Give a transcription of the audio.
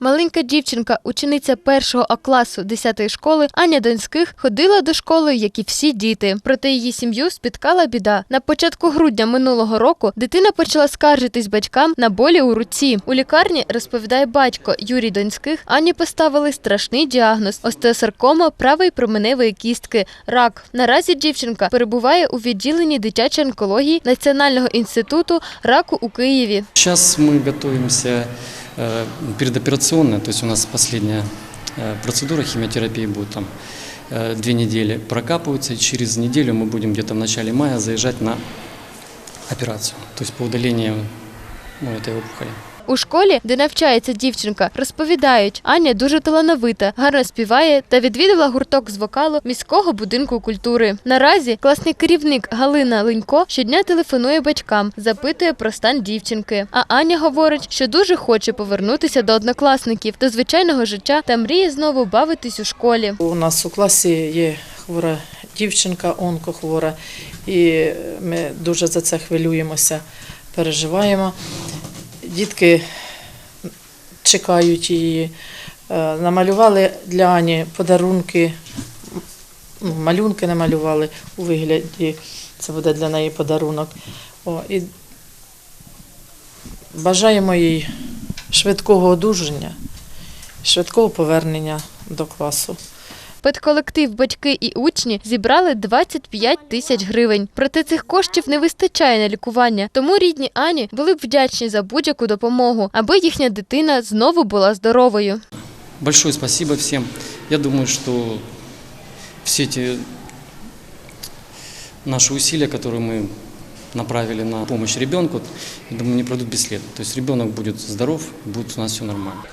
Маленька дівчинка, учениця першого А класу 10-ї школи Аня Донських ходила до школи, як і всі діти. Проте її сім'ю спіткала біда. На початку грудня минулого року дитина почала скаржитись батькам на болі у руці. У лікарні розповідає батько Юрій Донських. Ані поставили страшний діагноз: остеосаркома правої променевої кістки, рак. Наразі дівчинка перебуває у відділенні дитячої онкології Національного інституту раку у Києві. Сейчас мы готовимся э, предоперационно, то есть у нас последняя э, процедура химиотерапии будет там э, две недели прокапываются, и через неделю мы будем где-то в начале мая заезжать на операцию, то есть по удалению ну, этой опухоли. У школі, де навчається дівчинка, розповідають, Аня дуже талановита, гарно співає та відвідала гурток з вокалу міського будинку культури. Наразі класний керівник Галина Ленько щодня телефонує батькам, запитує про стан дівчинки. А Аня говорить, що дуже хоче повернутися до однокласників, до звичайного життя та мріє знову бавитись у школі. У нас у класі є хвора дівчинка, онкохвора, і ми дуже за це хвилюємося, переживаємо. Дітки чекають її. Е, Намалювали для Ані подарунки, ну, малюнки намалювали у вигляді, це буде для неї подарунок. О, і бажаємо їй швидкого одужання, швидкого повернення до класу. Педколектив, батьки і учні зібрали 25 тисяч гривень. Проте цих коштів не вистачає на лікування. Тому рідні Ані були б вдячні за будь-яку допомогу, аби їхня дитина знову була здоровою. Большое спасибо всем. Я думаю, что все эти наши усилия, которые мы направили на помощь ребенку, я думаю, не пройдут бесследно. То есть ребенок будет здоров, будет у нас все нормально.